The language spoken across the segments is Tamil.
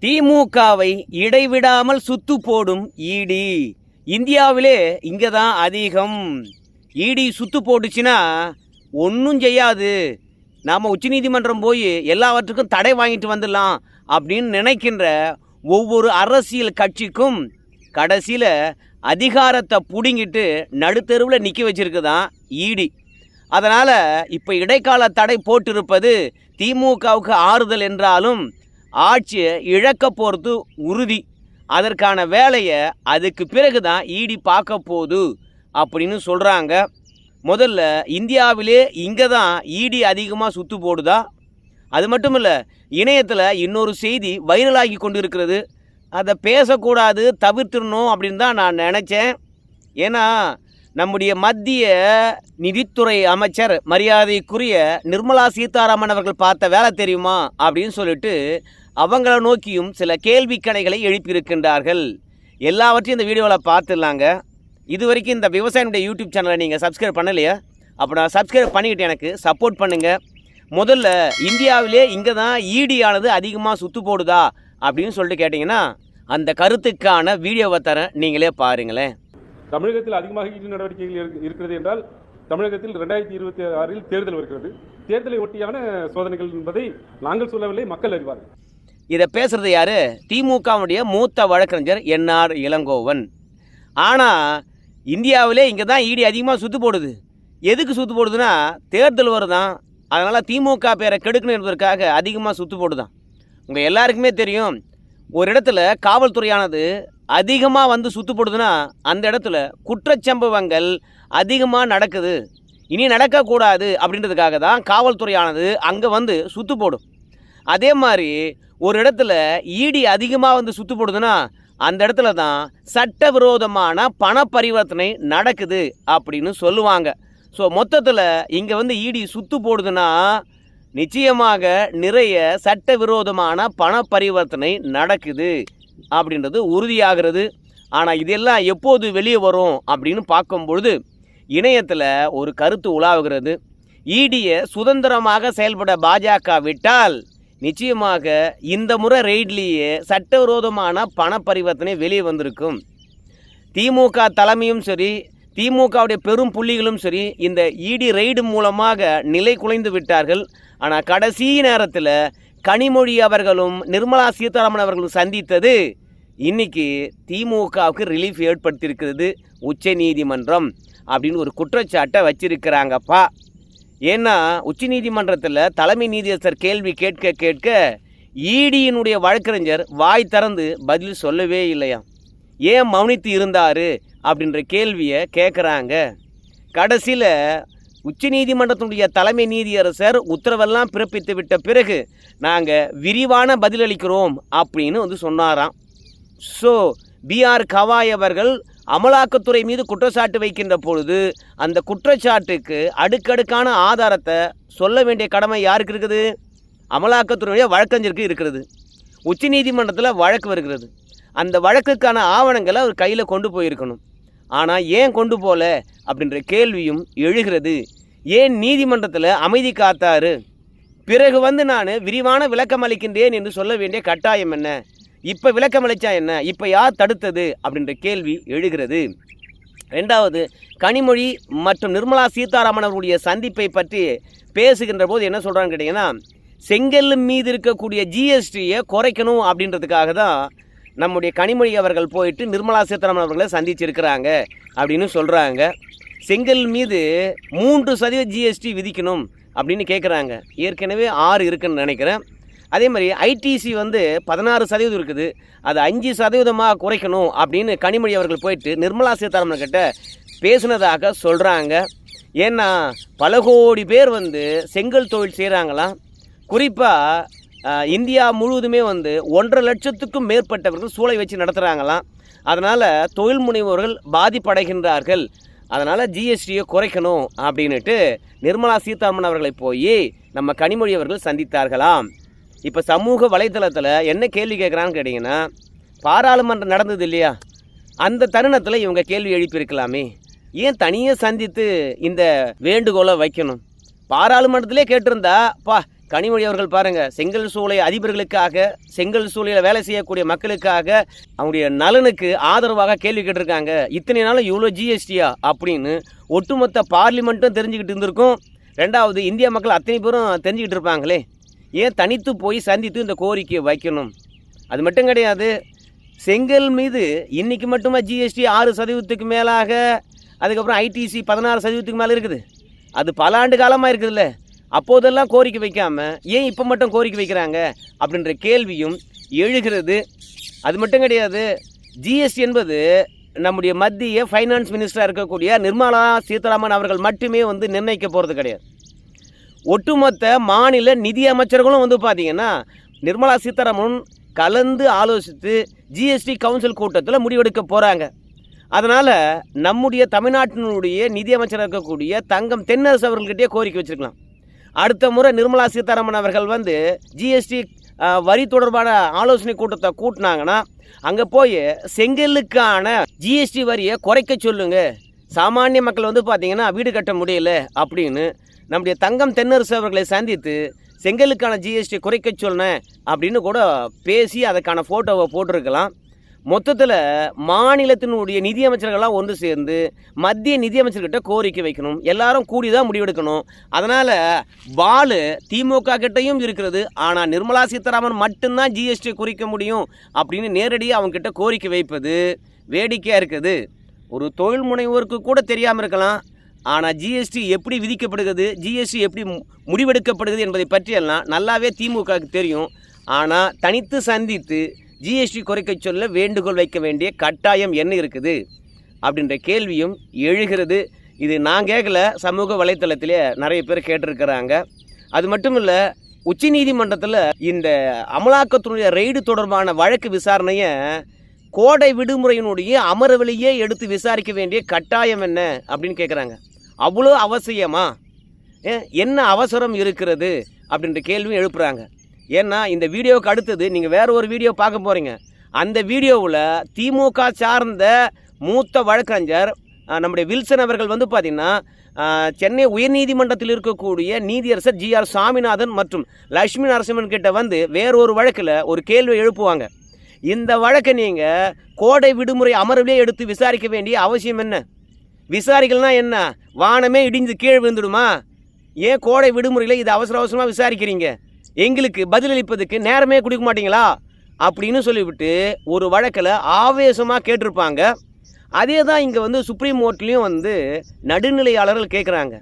திமுகவை இடைவிடாமல் சுத்து போடும் ஈடி. இந்தியாவிலே இங்கே தான் அதிகம். ஈடி சுத்து போட்டுச்சுன்னா ஒன்றும் செய்யாது. நாம் உச்சநீதிமன்றம் போய் எல்லாவற்றுக்கும் தடை வாங்கிட்டு வந்துடலாம் அப்படின்னு நினைக்கின்ற ஒவ்வொரு அரசியல் கட்சிக்கும் கடைசியில் அதிகாரத்தை பிடுங்கிட்டு நடுத்தெருவில் நிற்க வச்சிருக்குதான் ஈடி. அதனால் இப்போ இடைக்கால தடை போட்டிருப்பது திமுகவுக்கு ஆறுதல் என்றாலும் ஆட்சியை இழக்க போகிறது உறுதி. அதற்கான வேலையை அதுக்கு பிறகு தான் ஈடி பார்க்க போகுது அப்படின்னு சொல்கிறாங்க முதல்ல இந்தியாவிலே இங்கே தான் ஈடி அதிகமாக சுற்று போடுதா? அது மட்டும் இல்லை இணையத்தில் இன்னொரு செய்தி வைரலாகி கொண்டு இருக்கிறது அதை பேசக்கூடாது தவிர்த்திடணும் அப்படின்னு தான் நான் நினச்சேன். ஏன்னா நம்முடைய மத்திய நிதித்துறை அமைச்சர் மரியாதைக்குரிய நிர்மலா சீதாராமன் அவர்கள் பார்த்த வேலை தெரியுமா அப்படின்னு சொல்லிட்டு அவங்கள நோக்கியும் சில கேள்வி கணைகளை எழுப்பியிருக்கின்றார்கள். எல்லாவற்றையும் இந்த வீடியோவில் பார்த்துடலாங்க. இது வரைக்கும் இந்த விவசாயினுடைய யூடியூப் சேனலை நீங்கள் சப்ஸ்கிரைப் பண்ணலையா? அப்போ நான் சப்ஸ்கிரைப் பண்ணிக்கிட்டு எனக்கு சப்போர்ட் பண்ணுங்கள் முதல்ல இந்தியாவிலே இங்கே தான் ஈடியானது அதிகமாக சுத்து போடுதா அப்படின்னு சொல்லிட்டு கேட்டிங்கன்னா அந்த கருத்துக்கான வீடியோவை தரேன். நீங்களே பாருங்களேன். தமிழகத்தில் அதிகமாக ஈடு நடவடிக்கைகள் இருக்கிறது என்றால் தமிழகத்தில் ரெண்டாயிரத்தி இருபத்தி ஆறில் தேர்தல் வருகிறது. தேர்தலை ஒட்டியான சோதனைகள் என்பதை நாங்கள் சொல்லவில்லை மக்கள் அறிவார்கள். இதை பேசுறது யாரு? திமுகவுடைய மூத்த வழக்கறிஞர் என்ஆர் இளங்கோவன். ஆனால் இந்தியாவிலே இங்கே தான் ஈடி அதிகமாக சுத்து போடுது. எதுக்கு சுத்து போடுதுன்னா தேர்தல் வருதான் அதனால் திமுக பேரை கெடுக்கணும் என்பதற்காக அதிகமாக சுத்து போடுதான். உங்கள் எல்லாருக்குமே தெரியும் ஒரு இடத்துல காவல்துறையானது அதிகமாக வந்து சுத்துப்படுதுன்னா அந்த இடத்துல குற்றச்சம்பவங்கள் அதிகமாக நடக்குது. இனி நடக்கக்கூடாது அப்படின்றதுக்காக தான் காவல்துறையானது அங்கே வந்து சுத்து போடும். அதே மாதிரி ஒரு இடத்துல ஈடி அதிகமாக வந்து சுத்து போடுதுன்னா அந்த இடத்துல தான் சட்டவிரோதமான பண பரிவர்த்தனை நடக்குது அப்படின்னு சொல்லுவாங்க. ஸோ மொத்தத்தில் இங்கே வந்து ஈடி சுத்து போடுதுன்னா நிச்சயமாக நிறைய சட்டவிரோதமான பண பரிவர்த்தனை நடக்குது. அப்படின்றது உறுதியாகிறது. ஆனால் இதெல்லாம் எப்போது வெளியே வரும் அப்படின்னு பார்க்கும் பொழுது இணையத்தில் ஒரு கருத்து உலாவுகிறது. ஈடியை சுதந்திரமாக செயல்பட பாஜக விட்டால் நிச்சயமாக இந்த முறை ரெய்ட்லேயே சட்டவிரோதமான பண பரிவர்த்தனை வெளியே வந்திருக்கும். திமுக தலைமையும் சரி திமுகவுடைய பெரும் புள்ளிகளும் சரி இந்த இடி ரெய்டு மூலமாக நிலை குலைந்து விட்டார்கள். ஆனால் கடைசி நேரத்தில் கனிமொழி அவர்களும் நிர்மலா சீதாராமன் அவர்களும் சந்தித்தது இன்னைக்கு திமுகவுக்கு ரிலீஃப் ஏற்படுத்தியிருக்கிறது உச்ச நீதிமன்றம் அப்படின்னு ஒரு குற்றச்சாட்டை வச்சிருக்கிறாங்கப்பா. ஏன்னா உச்ச நீதிமன்றத்தில் தலைமை நீதியரசர் கேள்வி கேட்க கேட்க ஈடியினுடைய வழக்கறிஞர் வாய் திறந்து பதில் சொல்லவே இல்லையா ஏன் மௌனித்து இருந்தார் அப்படின்ற கேள்வியை கேட்குறாங்க கடைசியில் உச்ச நீதிமன்றத்தினுடைய தலைமை நீதியரசர் உத்தரவெல்லாம் பிறப்பித்து விட்ட பிறகு நாங்கள் விரிவான பதிலளிக்கிறோம் அப்படின்னு வந்து சொன்னாராம். ஸோ பிஆர் கவாய் அவர்கள் அமலாக்கத்துறை மீது குற்றச்சாட்டு வைக்கின்ற பொழுது அந்த குற்றச்சாட்டுக்கு அடுக்கடுக்கான ஆதாரத்தை சொல்ல வேண்டிய கடமை யாருக்கு இருக்குது? அமலாக்கத்துறையுடைய வழக்கறிஞருக்கு இருக்கிறது. உச்சநீதிமன்றத்தில் வழக்கு வருகிறது. அந்த வழக்குக்கான ஆவணங்களை அவர் கையில் கொண்டு போயிருக்கணும். ஆனால் ஏன் கொண்டு போகல அப்படின்ற கேள்வியும் எழுகிறது. ஏன் நீதிமன்றத்தில் அமைதி காத்தாரு? பிறகு வந்து நான் விரிவான விளக்கம் அளிக்கின்றேன் என்று சொல்ல வேண்டிய கட்டாயம் என்ன? இப்போ விளக்கம் அளித்தா என்ன? இப்போ யார் தடுத்தது? அப்படின்ற கேள்வி எழுகிறது. ரெண்டாவது கனிமொழி மற்றும் நிர்மலா சீதாராமன் அவருடைய சந்திப்பை பற்றி பேசுகின்ற போது என்ன சொல்கிறான்னு கேட்டிங்கன்னா செங்கல் மீது இருக்கக்கூடிய ஜிஎஸ்டியை குறைக்கணும் அப்படின்றதுக்காக தான் நம்முடைய கனிமொழி அவர்கள் போயிட்டு நிர்மலா சீதாராமன் அவர்களை சந்திச்சிருக்கிறாங்க அப்படின்னு சொல்கிறாங்க செங்கல் மீது மூன்று சதவீத ஜிஎஸ்டி விதிக்கணும் அப்படின்னு கேட்குறாங்க ஏற்கனவே ஆறு இருக்குன்னு நினைக்கிறேன். அதே மாதிரி ஐடிசி வந்து பதினாறு சதவீதம் இருக்குது. அது அஞ்சு சதவீதமாக குறைக்கணும் அப்படின்னு கனிமொழி அவர்கள் போயிட்டு நிர்மலா சீதாராமன் கிட்ட பேசுனதாக சொல்கிறாங்க ஏன்னா பல கோடி பேர் வந்து செங்கல் தொழில் செய்கிறாங்களாம் குறிப்பாக இந்தியா முழுவதுமே வந்து ஒன்றரை லட்சத்துக்கும் மேற்பட்டவர்கள் சூளை வச்சு நடத்துகிறாங்களாம் அதனால் தொழில் முனைவோர்கள் பாதிப்படைகின்றார்கள். அதனால் ஜிஎஸ்டியை குறைக்கணும் அப்படின்னுட்டு நிர்மலா சீதாராமன் அவர்களை போய் நம்ம கனிமொழி அவர்கள் சந்தித்தார்களாம். இப்போ சமூக வலைதளத்தில் என்ன கேள்வி கேட்குறான்னு கேட்டிங்கன்னா பாராளுமன்றம் நடந்தது இல்லையா? அந்த தருணத்தில் இவங்க கேள்வி எழுப்பியிருக்கலாமே. ஏன் தனியாக சந்தித்து இந்த வேண்டுகோளை வைக்கணும்? பாராளுமன்றத்திலே கேட்டிருந்தா பா கனிமொழி அவர்கள் பாருங்க செங்கல் சூளை அதிபர்களுக்காக செங்கல் சூளையில் வேலை செய்யக்கூடிய மக்களுக்காக அவங்களுடைய நலனுக்கு ஆதரவாக கேள்வி கேட்டிருக்காங்க. இத்தனை நாளும் இவ்வளோ ஜிஎஸ்டியா அப்படின்னு ஒட்டுமொத்த பார்லிமெண்ட்டும் தெரிஞ்சுக்கிட்டு இருந்திருக்கும். ரெண்டாவது இந்திய மக்கள் அத்தனை பேரும் தெரிஞ்சுக்கிட்டு இருப்பாங்களே. ஏன் தனித்து போய் சந்தித்து இந்த கோரிக்கையை வைக்கணும்? அது மட்டும் கிடையாது செங்கல் மீது இன்றைக்கி மட்டுமா ஜிஎஸ்டி ஆறு சதவீதத்துக்கு மேலாக அதுக்கப்புறம் ஐடிசி பதினாறு சதவீதத்துக்கு மேலே இருக்குது. அது பல ஆண்டு காலமாக இருக்குதுல்ல. அப்போதெல்லாம் கோரிக்கை வைக்காமல் ஏன் இப்போ மட்டும் கோரிக்கை வைக்கிறாங்க? அப்படின்ற கேள்வியும் எழுகிறது. அது மட்டும் கிடையாது ஜிஎஸ்டி என்பது நம்முடைய மத்திய ஃபைனான்ஸ் மினிஸ்டராக இருக்கக்கூடிய நிர்மலா சீதாராமன் அவர்கள் மட்டுமே வந்து நிர்ணயிக்க போகிறது கிடையாது. ஒட்டுமொத்த மாநில நிதி அமைச்சர்களும் வந்து பார்த்தீங்கன்னா நிர்மலா சீதாராமன் கலந்து ஆலோசித்து ஜிஎஸ்டி கவுன்சில் கூட்டத்தில் முடிவெடுக்க போகிறாங்க அதனால் நம்முடைய தமிழ்நாட்டினுடைய நிதியமைச்சராக இருக்கக்கூடிய தங்கம் தென்னரசு அவர்கள்கிட்டயே கோரிக்கை வச்சுருக்கலாம். அடுத்த முறை நிர்மலா சீதாராமன் அவர்கள் வந்து ஜிஎஸ்டி வரி தொடர்பான ஆலோசனை கூட்டத்தை கூட்டினாங்கன்னா அங்கே போய் செங்கலுக்கான ஜிஎஸ்டி வரியை குறைக்க சொல்லுங்க. சாமானிய மக்கள் வந்து பார்த்திங்கன்னா வீடு கட்ட முடியல அப்படின்னு நம்முடைய தங்கம் தென்னரசு அவர்களை சந்தித்து செங்கலுக்கான ஜிஎஸ்டி குறைக்க சொன்னேன் அப்படின்னு கூட பேசி அதுக்கான ஃபோட்டோவை போட்டிருக்கலாம். மொத்தத்தில் மாநிலத்தினுடைய நிதியமைச்சர்கள்லாம் ஒன்று சேர்ந்து மத்திய நிதியமைச்சர்கிட்ட கோரிக்கை வைக்கணும். எல்லாரும் கூடி தான் முடிவெடுக்கணும். அதனால் பாலு திமுக கிட்டையும் இருக்கிறது. ஆனால் நிர்மலா சீதாராமன் மட்டும்தான் ஜிஎஸ்டி குறிக்க முடியும் அப்படின்னு நேரடியாக அவங்ககிட்ட கோரிக்கை வைப்பது வேடிக்கையாக இருக்குது. ஒரு தொழில் முனைவோருக்கு கூட தெரியாமல் இருக்கலாம். ஆனால் ஜிஎஸ்டி எப்படி விதிக்கப்படுகிறது ஜிஎஸ்டி எப்படி முடிவெடுக்கப்படுகிறது என்பதை பற்றியெல்லாம் நல்லாவே திமுகவுக்கு தெரியும். ஆனால் தனித்து சந்தித்து ஜிஎஸ்டி குறைக்க சொல்ல வேண்டுகோள் வைக்க வேண்டிய கட்டாயம் என்ன இருக்குது? அப்படின்ற கேள்வியும் எழுகிறது. இது நான் கேட்கல சமூக வலைத்தளத்திலே நிறைய பேர் கேட்டிருக்கிறாங்க. அது மட்டும் இல்லை உச்சநீதிமன்றத்தில் இந்த அமலாக்கத்துடைய ரெய்டு தொடர்பான வழக்கு விசாரணையை கோடை விடுமுறையினுடைய அமர்விலேயே எடுத்து விசாரிக்க வேண்டிய கட்டாயம் என்ன? அப்படின்னு கேட்குறாங்க. அவ்வளோ அவசியமா? என்ன அவசரம் இருக்கிறது? அப்படின்ற கேள்வியும் எழுப்புறாங்க. ஏன்னா இந்த வீடியோவுக்கு அடுத்தது நீங்கள் வேறு ஒரு வீடியோ பார்க்க போகிறீங்க அந்த வீடியோவில் திமுக சார்ந்த மூத்த வழக்கறிஞர் நம்முடைய வில்சன் அவர்கள் வந்து பார்த்திங்கன்னா சென்னை உயர்நீதிமன்றத்தில் இருக்கக்கூடிய நீதியரசர் ஜி ஆர் சாமிநாதன் மற்றும் லட்சுமி நரசிம்மன் கிட்ட வந்து வேறொரு வழக்கில் ஒரு கேள்வி எழுப்புவாங்க. இந்த வழக்கை நீங்கள் கோடை விடுமுறை அமர்விலே எடுத்து விசாரிக்க வேண்டிய அவசியம் என்ன? விசாரிக்கலனா என்ன? வானமே இடிஞ்சு கீழே விழுந்துடுமா? ஏன் கோடை விடுமுறையில் இது அவசர அவசரமாக விசாரிக்கிறீங்க? எங்களுக்கு பதிலளிப்பதுக்கு நேரமே கொடுக்க மாட்டீங்களா? அப்படின்னு சொல்லிவிட்டு ஒரு வழக்கில் ஆவேசமாக கேட்டிருப்பாங்க. அதே தான் இங்கே வந்து சுப்ரீம் கோர்ட்லேயும் வந்து நடுநிலையாளர்கள் கேட்குறாங்க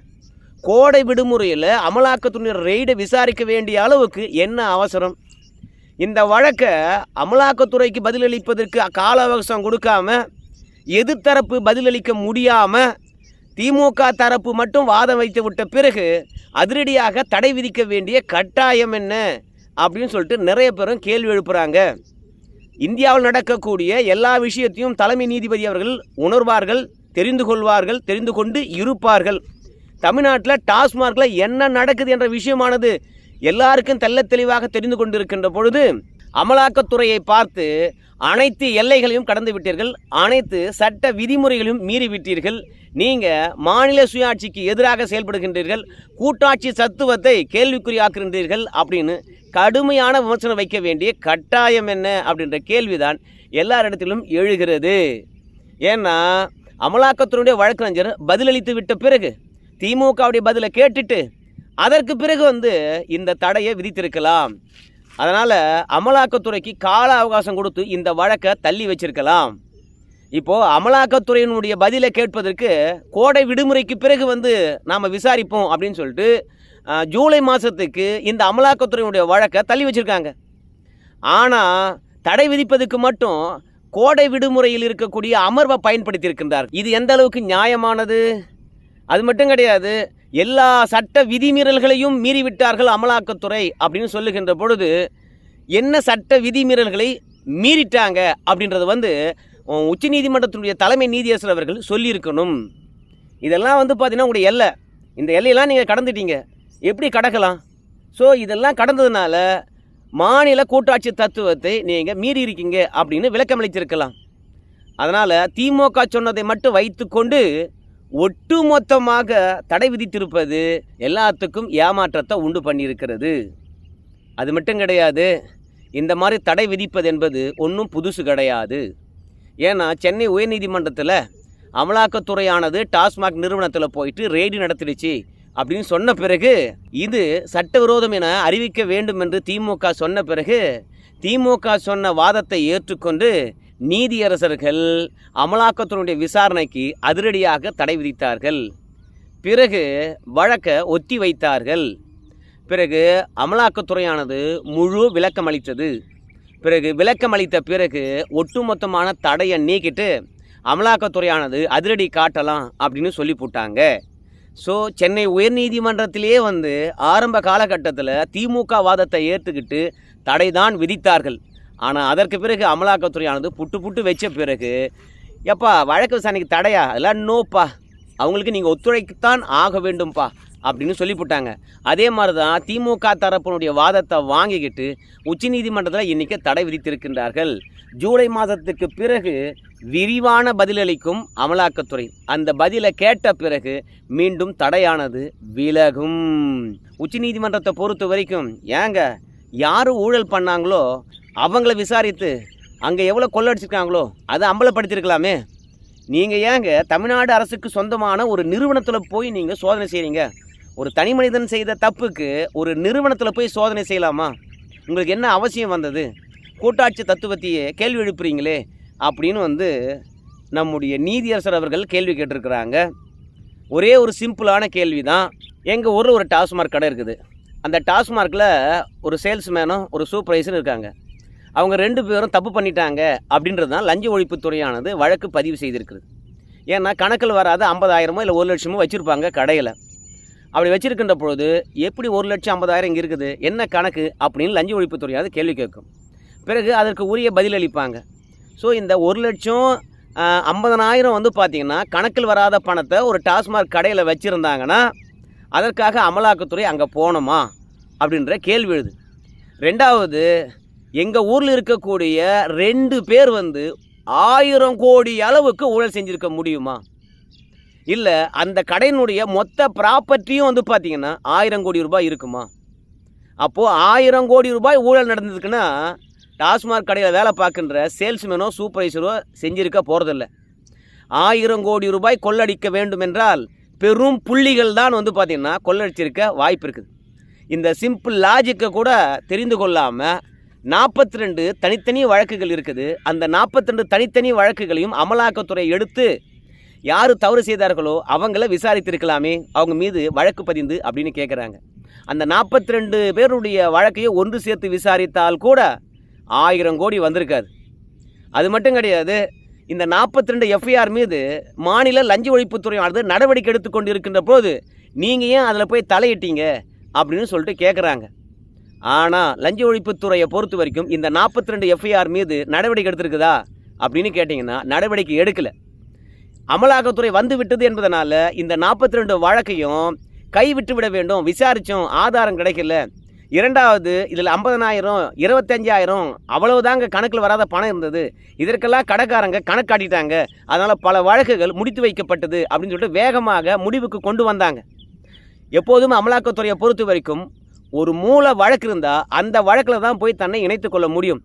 கோடை விடுமுறையில் அமலாக்கத்துறை ரெய்டை விசாரிக்க வேண்டிய அளவுக்கு என்ன அவசரம்? இந்த வழக்கை அமலாக்கத்துறைக்கு பதிலளிப்பதற்கு கால அவகாசம் கொடுக்காம எதிர்த்தரப்பு பதிலளிக்க முடியாமல் திமுக தரப்பு மட்டும் வாதம் வைத்து விட்ட பிறகு அதிரடியாக தடை விதிக்க வேண்டிய கட்டாயம் என்ன அப்படின்னு சொல்லிட்டு நிறைய பேரும் கேள்வி எழுப்புகிறாங்க இந்தியாவில் நடக்கக்கூடிய எல்லா விஷயத்தையும் தலைமை நீதிபதி அவர்கள் உணர்வார்கள் தெரிந்து கொள்வார்கள் தெரிந்து கொண்டு இருப்பார்கள். தமிழ்நாட்டில் டாஸ்மார்க்கில் என்ன நடக்குது என்ற விஷயமானது எல்லாருக்கும் தெல்ல தெளிவாக தெரிந்து கொண்டிருக்கின்ற பொழுது அமலாக்கத்துறையை பார்த்து அனைத்து எல்லைகளையும் கடந்து விட்டீர்கள் அனைத்து சட்ட விதிமுறைகளையும் மீறிவிட்டீர்கள் நீங்கள் மாநில சுயாட்சிக்கு எதிராக செயல்படுகின்றீர்கள் கூட்டாட்சி சத்துவத்தை கேள்விக்குறியாக்குகின்றீர்கள் அப்படின்னு கடுமையான விமர்சனம் வைக்க வேண்டிய கட்டாயம் என்ன அப்படின்ற கேள்விதான் எல்லாரிடத்திலும் எழுகிறது. ஏன்னா அமலாக்கத்துறையுடைய வழக்கறிஞர் பதிலளித்து விட்ட பிறகு திமுகவுடைய பதிலை கேட்டுட்டு அதற்கு பிறகு வந்து இந்த தடையை விதித்திருக்கலாம். அதனால் அமலாக்கத்துறைக்கு கால அவகாசம் கொடுத்து இந்த வழக்கை தள்ளி வச்சிருக்கலாம். இப்போது அமலாக்கத்துறையினுடைய பதிலை கேட்பதற்கு கோடை விடுமுறைக்கு பிறகு வந்து நாம் விசாரிப்போம் அப்படின்னு சொல்லிட்டு ஜூலை மாதத்துக்கு இந்த அமலாக்கத்துறையினுடைய வழக்கை தள்ளி வச்சுருக்காங்க. ஆனால் தடை விதிப்பதற்கு மட்டும் கோடை விடுமுறையில் இருக்கக்கூடிய அமர்வை பயன்படுத்தி இருக்கின்றார் இது எந்த அளவுக்கு நியாயமானது? அது மட்டும் கிடையாது. எல்லா சட்ட விதிமீறல்களையும் மீறிவிட்டார்கள் அமலாக்கத்துறை அப்படின்னு சொல்லுகின்ற பொழுது என்ன சட்ட விதிமீறல்களை மீறிட்டாங்க அப்படின்றது வந்து உச்சநீதிமன்றத்தினுடைய தலைமை நீதியரசர் அவர்கள் சொல்லியிருக்கணும். இதெல்லாம் வந்து பார்த்தீங்கன்னா உங்களுடைய எல்லை. இந்த எல்லையெல்லாம் நீங்கள் கடந்துட்டீங்க. எப்படி கடக்கலாம்? ஸோ இதெல்லாம் கடந்ததுனால மாநில கூட்டாட்சி தத்துவத்தை நீங்கள் மீறி இருக்கீங்க அப்படின்னு விளக்கமளித்திருக்கலாம். அதனால் திமுக சொன்னதை மட்டும் வைத்துக்கொண்டு ஒட்டுமொத்தமாக தடை விதித்திருப்பது எல்லாத்துக்கும் ஏமாற்றத்தை உண்டு பண்ணியிருக்கிறது. அது மட்டும் கிடையாது இந்த மாதிரி தடை விதிப்பது என்பது ஒன்றும் புதுசு கிடையாது. ஏன்னா சென்னை உயர்நீதிமன்றத்தில் அமலாக்கத்துறையானது டாஸ்மாக் நிறுவனத்தில் போயிட்டு ரெய்டு நடத்திடுச்சு அப்படின்னு சொன்ன பிறகு இது சட்டவிரோதம் என அறிவிக்க வேண்டும் என்று திமுக சொன்ன பிறகு திமுக சொன்ன வாதத்தை ஏற்றுக்கொண்டு நீதியரசர்கள் அமலாக்கத்தினுடைய விசாரணைக்கு அதிரடியாக தடை விதித்தார்கள். பிறகு வழக்கை ஒத்தி வைத்தார்கள். பிறகு அமலாக்கத்துறையானது முழு விளக்கம் அளித்தது. பிறகு விளக்கம் அளித்த பிறகு ஒட்டுமொத்தமான தடையை நீக்கிட்டு அமலாக்கத்துறையானது அதிரடி காட்டலாம் அப்படின்னு சொல்லி போட்டாங்க. ஸோ சென்னை உயர்நீதிமன்றத்திலேயே வந்து ஆரம்ப காலகட்டத்தில் திமுக வாதத்தை ஏற்றுக்கிட்டு தடை தான் விதித்தார்கள். ஆனால் அதற்கு பிறகு அமலாக்கத்துறையானது புட்டு புட்டு வச்ச பிறகு எப்பா வழக்கு விசாரணைக்கு தடையா? அதெல்லாம் நோப்பா. அவங்களுக்கு நீங்கள் ஒத்துழைக்கத்தான் ஆக வேண்டும்ப்பா அப்படின்னு சொல்லிவிட்டாங்க அதே மாதிரி தான் திமுக தரப்பினுடைய வாதத்தை வாங்கிக்கிட்டு உச்சநீதிமன்றத்தில் இன்றைக்கி தடை விதித்திருக்கின்றார்கள். ஜூலை மாதத்துக்கு பிறகு விரிவான பதிலளிக்கும் அமலாக்கத்துறை. அந்த பதிலை கேட்ட பிறகு மீண்டும் தடையானது விலகும். உச்சநீதிமன்றத்தை பொறுத்த வரைக்கும் ஏங்க யார் ஊழல் பண்ணாங்களோ அவங்கள விசாரித்து அங்கே எவ்வளோ கொள்ளடிச்சிருக்காங்களோ அதை அம்பலப்படுத்தியிருக்கலாமே. நீங்கள் ஏங்க தமிழ்நாடு அரசுக்கு சொந்தமான ஒரு நிறுவனத்தில் போய் நீங்கள் சோதனை செய்கிறீங்க ஒரு தனி மனிதன் செய்த தப்புக்கு ஒரு நிறுவனத்தில் போய் சோதனை செய்யலாமா? உங்களுக்கு என்ன அவசியம் வந்தது? கூட்டாட்சி தத்துவத்தையே கேள்வி எழுப்புறீங்களே அப்படின்னு வந்து நம்முடைய நீதியரசர் அவர்கள் கேள்வி கேட்டிருக்கிறாங்க. ஒரே ஒரு சிம்பிளான கேள்வி தான் எங்கள் ஊரில் ஒரு டாஸ்மார்க் கடை இருக்குது. அந்த டாஸ்மார்க்கில் ஒரு சேல்ஸ்மேனும் ஒரு சூப்பர்வைசரும் இருக்காங்க. அவங்க ரெண்டு பேரும் தப்பு பண்ணிட்டாங்க அப்படின்றது தான் லஞ்ச ஒழிப்புத்துறையானது வழக்கு பதிவு செய்திருக்குது ஏன்னா கணக்கில் வராத ஐம்பதாயிரமோ இல்லை ஒரு லட்சமோ வச்சுருப்பாங்க கடையில். அப்படி வச்சுருக்கின்ற பொழுது எப்படி ஒரு லட்சம் ஐம்பதாயிரம் இங்கே இருக்குது? என்ன கணக்கு? அப்படின்னு லஞ்ச ஒழிப்புத்துறையாவது கேள்வி கேட்கும். பிறகு அதற்கு உரிய பதிலளிப்பாங்க. ஸோ இந்த ஒரு லட்சம் ஐம்பதனாயிரம் வந்து பார்த்திங்கன்னா கணக்கில் வராத பணத்தை ஒரு டாஸ்மாக் கடையில் வச்சுருந்தாங்கன்னா அதற்காக அமலாக்கத்துறை அங்கே போகணுமா? அப்படின்ற கேள்வி எழுது. ரெண்டாவது எங்கள் ஊரில் இருக்கக்கூடிய ரெண்டு பேர் வந்து ஆயிரம் கோடி அளவுக்கு ஊழல் செஞ்சுருக்க முடியுமா? இல்லை அந்த கடையினுடைய மொத்த ப்ராப்பர்ட்டியும் வந்து பார்த்திங்கன்னா ஆயிரம் கோடி ரூபாய் இருக்குமா? அப்போது ஆயிரம் கோடி ரூபாய் ஊழல் நடந்ததுக்குன்னா டாஸ்மாக் கடையில் வேலை பார்க்கின்ற சேல்ஸ்மேனோ சூப்பர்வைசரோ செஞ்சுருக்க போகிறதில்ல ஆயிரம் கோடி ரூபாய் கொள்ளடிக்க வேண்டும் என்றால் பெரும் புள்ளிகள் தான் வந்து பார்த்திங்கன்னா கொள்ளடிச்சிருக்க வாய்ப்பு இருக்குது. இந்த சிம்பிள் லாஜிக்கை கூட தெரிந்து கொள்ளாமல் நாற்பத்தி ரெண்டு தனித்தனி வழக்குகள் இருக்குது. அந்த நாற்பத்தி ரெண்டு தனித்தனி வழக்குகளையும் அமலாக்கத்துறை எடுத்து யார் தவறு செய்தார்களோ அவங்கள விசாரித்திருக்கலாமே. அவங்க மீது வழக்கு பதிந்து அப்படின்னு கேட்குறாங்க அந்த நாற்பத்தி ரெண்டு பேருடைய வழக்கையை ஒன்று சேர்த்து விசாரித்தால் கூட ஆயிரம் கோடி வந்திருக்காது. அது மட்டும் கிடையாது இந்த நாற்பத்தி ரெண்டு எஃப்ஐஆர் மீது மாநில லஞ்ச ஒழிப்புத்துறையானது நடவடிக்கை எடுத்துக்கொண்டு இருக்கின்ற போது நீங்கள் ஏன் அதில் போய் தலையிட்டீங்க? அப்படின்னு சொல்லிட்டு கேட்குறாங்க ஆனால் லஞ்ச ஒழிப்புத்துறையை பொறுத்த வரைக்கும் இந்த நாற்பத்தி ரெண்டு எஃப்ஐஆர் மீது நடவடிக்கை எடுத்திருக்குதா அப்படின்னு கேட்டிங்கன்னா நடவடிக்கை எடுக்கலை. அமலாக்கத்துறை வந்து விட்டது என்பதனால் இந்த நாற்பத்தி ரெண்டு வழக்கையும் கைவிட்டு விட வேண்டும் விசாரித்தோம் ஆதாரம் கிடைக்கல. இரண்டாவது இதில் ஐம்பதனாயிரம் இருபத்தஞ்சாயிரம் அவ்வளவுதாங்க கணக்கில் வராத பணம் இருந்தது. இதற்கெல்லாம் கடைக்காரங்க கணக்கு காட்டிட்டாங்க அதனால் பல வழக்குகள் முடித்து வைக்கப்பட்டது அப்படின்னு சொல்லிட்டு வேகமாக முடிவுக்கு கொண்டு வந்தாங்க. எப்போதும் அமலாக்கத்துறையை பொறுத்த வரைக்கும் ஒரு மூல வழக்கு இருந்தால் அந்த வழக்கில் தான் போய் தன்னை இணைத்து கொள்ள முடியும்.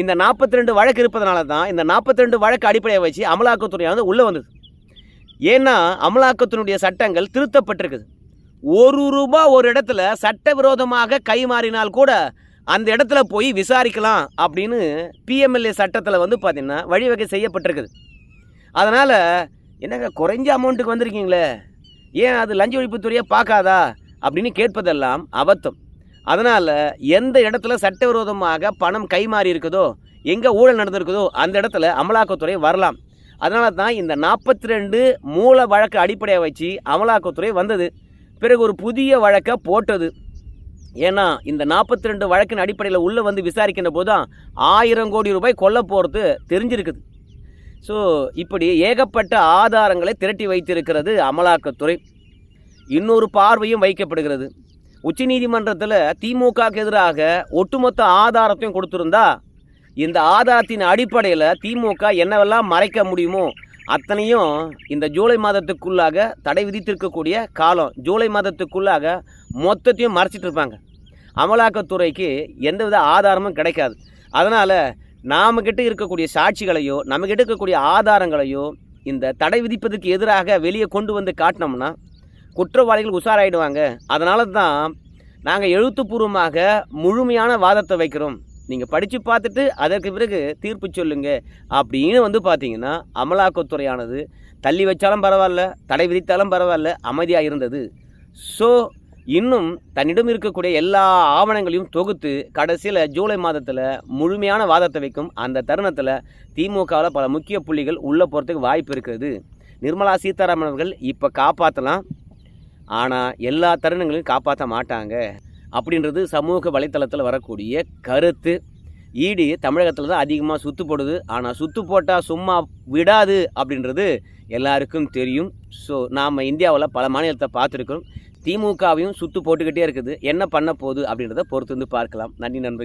இந்த நாற்பத்தி ரெண்டு வழக்கு இருப்பதனால தான் இந்த நாற்பத்தி ரெண்டு வழக்கு அடிப்படையை வச்சு அமலாக்கத்துறையானது உள்ளே வந்தது. ஏன்னா அமலாக்கத்தினுடைய சட்டங்கள் திருத்தப்பட்டிருக்குது. ஒரு ரூபா ஒரு இடத்துல சட்டவிரோதமாக கைமாறினால் கூட அந்த இடத்துல போய் விசாரிக்கலாம் அப்படின்னு பிஎம்எல்ஏ சட்டத்தில் வந்து பார்த்திங்கன்னா வழிவகை செய்யப்பட்டிருக்குது. அதனால் என்னங்க குறைஞ்ச அமௌண்ட்டுக்கு வந்திருக்கீங்களே? ஏன் அது லஞ்ச ஒழிப்புத்துறையை பார்க்காதா? அப்படின்னு கேட்பதெல்லாம் அபத்தம். அதனால் எந்த இடத்துல சட்டவிரோதமாக பணம் கைமாறி இருக்குதோ எங்கே ஊழல் நடந்திருக்குதோ அந்த இடத்துல அமலாக்கத்துறை வரலாம். அதனால தான் இந்த நாற்பத்தி ரெண்டு மூல வழக்கு அடிப்படையாக வச்சு அமலாக்கத்துறை வந்தது. பிறகு ஒரு புதிய வழக்கை போட்டது. ஏன்னா இந்த நாற்பத்தி ரெண்டு வழக்கின் அடிப்படையில் உள்ளே வந்து விசாரிக்கின்ற போது தான் ஆயிரம் கோடி ரூபாய் கொல்ல போகிறது தெரிஞ்சிருக்குது. ஸோ இப்படி ஏகப்பட்ட ஆதாரங்களை திரட்டி வைத்திருக்கிறது அமலாக்கத்துறை. இன்னொரு பார்வையும் வைக்கப்படுகிறது. உச்சநீதிமன்றத்தில் திமுகவுக்கு எதிராக ஒட்டுமொத்த ஆதாரத்தையும் கொடுத்துருந்தா இந்த ஆதாரத்தின் அடிப்படையில் திமுக என்னவெல்லாம் மறைக்க முடியுமோ அத்தனையும் இந்த ஜூலை மாதத்துக்குள்ளாக தடை விதித்திருக்கக்கூடிய காலம் ஜூலை மாதத்துக்குள்ளாக மொத்தத்தையும் மறைச்சிட்டு இருப்பாங்க. அமலாக்கத்துறைக்கு எந்தவித ஆதாரமும் கிடைக்காது. அதனால் நாமக்கிட்ட இருக்கக்கூடிய சாட்சிகளையோ நம்மக்கிட்ட இருக்கக்கூடிய ஆதாரங்களையோ இந்த தடை விதிப்பதற்கு எதிராக வெளியே கொண்டு வந்து காட்டினோம்னா குற்றவாளிகள் உஷாராயிடுவாங்க. அதனால தான் நாங்கள் எழுத்துப்பூர்வமாக முழுமையான வாதத்தை வைக்கிறோம். நீங்கள் படித்து பார்த்துட்டு அதற்கு பிறகு தீர்ப்பு சொல்லுங்க. அப்படின்னு வந்து பார்த்தீங்கன்னா அமலாக்கத்துறையானது தள்ளி வச்சாலும் பரவாயில்ல தடை விதித்தாலும் பரவாயில்ல அமைதியாக இருந்தது. ஸோ இன்னும் தன்னிடம் இருக்கக்கூடிய எல்லா ஆவணங்களையும் தொகுத்து கடைசியில் ஜூலை மாதத்தில் முழுமையான வாதத்தை வைக்கும் அந்த தருணத்தில் திமுகவில் பல முக்கிய புள்ளிகள் உள்ளே போகிறதுக்கு வாய்ப்பு இருக்கிறது. நிர்மலா சீதாராமன் அவர்கள் இப்போ காப்பாற்றலாம் ஆனால் எல்லா தருணங்களையும் காப்பாற்ற மாட்டாங்க. அப்படின்றது சமூக வலைத்தளத்தில் வரக்கூடிய கருத்து. ஈடி தமிழகத்தில் தான் அதிகமாக சுத்து போடுது. ஆனால் சுத்து போட்டால் சும்மா விடாது அப்படின்றது எல்லாருக்கும் தெரியும். ஸோ நாம் இந்தியாவில் பல மாநிலத்தை பார்த்துருக்கோம் திமுகவையும் சுத்து போட்டுக்கிட்டே இருக்குது. என்ன பண்ண போகுது அப்படின்றத பொறுத்து வந்து பார்க்கலாம். நன்றி நண்பர்களே.